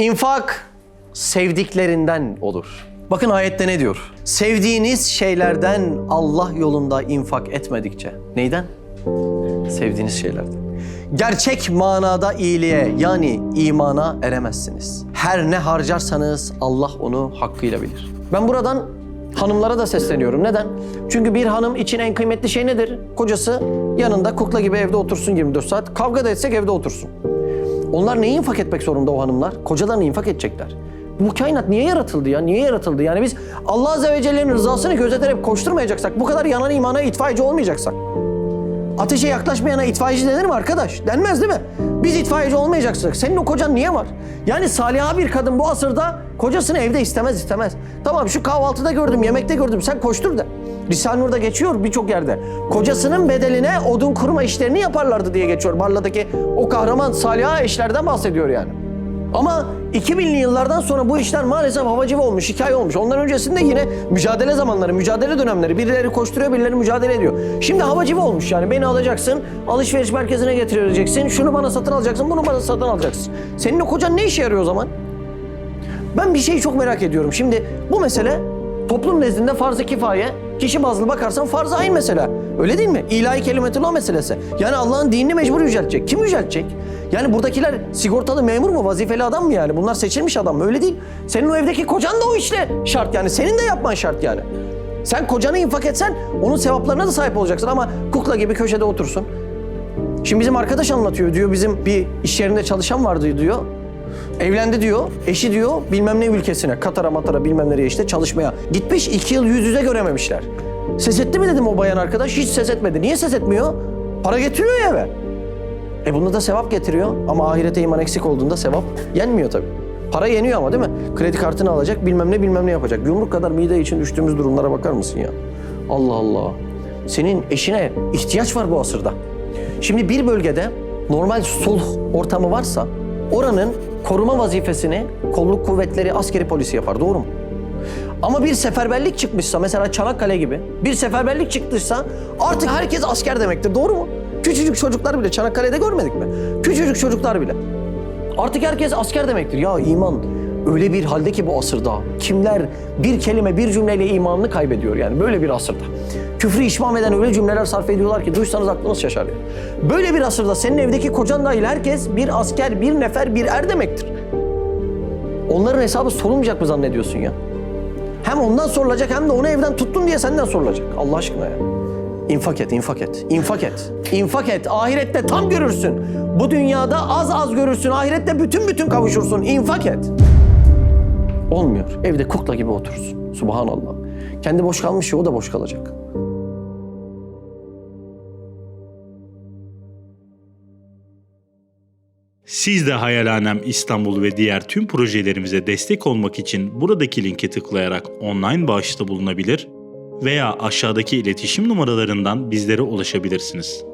İnfak sevdiklerinden olur. Bakın ayette ne diyor? Sevdiğiniz şeylerden Allah yolunda infak etmedikçe. Neyden? Sevdiğiniz şeylerden. Gerçek manada iyiliğe yani imana eremezsiniz. Her ne harcarsanız Allah onu hakkıyla bilir. Ben buradan hanımlara da sesleniyorum. Neden? Çünkü bir hanım için en kıymetli şey nedir? Kocası yanında kukla gibi evde otursun 24 saat. Kavga da etsek evde otursun. Onlar neyi infak etmek zorunda o hanımlar? Kocalarını infak edecekler. Bu kainat niye yaratıldı ya? Niye yaratıldı? Yani biz Allah Azze ve Celle'nin rızasını gözeterek koşturmayacaksak, bu kadar yanan imana itfaiyeci olmayacaksak, ateşe yaklaşmayana itfaiyeci denir mi arkadaş? Denmez değil mi? Biz itfaiyeci olmayacaksak senin o kocan niye var? Yani saliha bir kadın bu asırda kocasını evde istemez istemez. Tamam şu kahvaltıda gördüm, yemekte gördüm sen koştur da. Risale-i Nur'da geçiyor birçok yerde. Kocasının bedeline odun kurma işlerini yaparlardı diye geçiyor. Barla'daki o kahraman saliha eşlerden bahsediyor yani. Ama 2000'li yıllardan sonra bu işler maalesef havacıva olmuş, hikaye olmuş. Ondan öncesinde yine mücadele zamanları, mücadele dönemleri. Birileri koşturuyor, birileri mücadele ediyor. Şimdi havacıva olmuş yani. Beni alacaksın, alışveriş merkezine getireceksin, şunu bana satın alacaksın, bunu bana satın alacaksın. Senin o kocan ne işe yarıyor o zaman? Ben bir şeyi çok merak ediyorum. Şimdi bu mesele toplum nezdinde farz-ı kifaye, kişi bazlı bakarsan farz-ı ayn mesela. Öyle değil mi? İlahi kelimetullah meselesi. Yani Allah'ın dinini mecbur yüceltecek. Kim yüceltecek? Yani buradakiler sigortalı memur mu, vazifeli adam mı yani? Bunlar seçilmiş adam mı? Öyle değil. Senin o evdeki kocan da o işte şart yani. Senin de yapman şart yani. Sen kocanı infak etsen onun sevaplarına da sahip olacaksın ama kukla gibi köşede otursun. Şimdi bizim arkadaş anlatıyor diyor bizim bir iş yerinde çalışan vardı diyor. Evlendi diyor, eşi diyor bilmem ne ülkesine, Katar'a matara bilmem nereye işte çalışmaya. Gitmiş iki yıl yüz yüze görememişler. Ses etti mi dedim o bayan arkadaş, hiç ses etmedi. Niye ses etmiyor? Para getiriyor ya eve. E bunda da sevap getiriyor ama ahirete iman eksik olduğunda sevap yenmiyor tabii. Para yeniyor ama değil mi? Kredi kartını alacak, bilmem ne bilmem ne yapacak. Yumruk kadar mide için düştüğümüz durumlara bakar mısın ya? Allah Allah. Senin eşine ihtiyaç var bu asırda. Şimdi bir bölgede normal sulh ortamı varsa oranın koruma vazifesini kolluk kuvvetleri, askeri polisi yapar. Doğru mu? Ama bir seferberlik çıkmışsa mesela Çanakkale gibi bir seferberlik çıktıysa artık herkes asker demektir. Doğru mu? Küçücük çocuklar bile Çanakkale'de görmedik mi? Küçücük çocuklar bile. Artık herkes asker demektir. Ya iman öyle bir halde ki bu asırda kimler bir kelime bir cümleyle imanını kaybediyor yani böyle bir asırda. Küfrü işmam eden öyle cümleler sarf ediyorlar ki duysanız aklınız şaşar. yani. Böyle bir asırda senin evdeki kocan dahil herkes bir asker, bir nefer, bir er demektir. Onların hesabı sorulmayacak mı zannediyorsun ya? Hem ondan sorulacak hem de onu evden tuttun diye senden sorulacak. Allah aşkına ya. İnfak et, infak et, infak et, infak et. Ahirette tam görürsün. Bu dünyada az az görürsün. Ahirette bütün bütün kavuşursun. İnfak et. Olmuyor. Evde kukla gibi oturursun. Subhanallah. Kendi boş kalmış ya o da boş kalacak. Siz de Hayalhanem İstanbul ve diğer tüm projelerimize destek olmak için buradaki linke tıklayarak online bağışta bulunabilir veya aşağıdaki iletişim numaralarından bizlere ulaşabilirsiniz.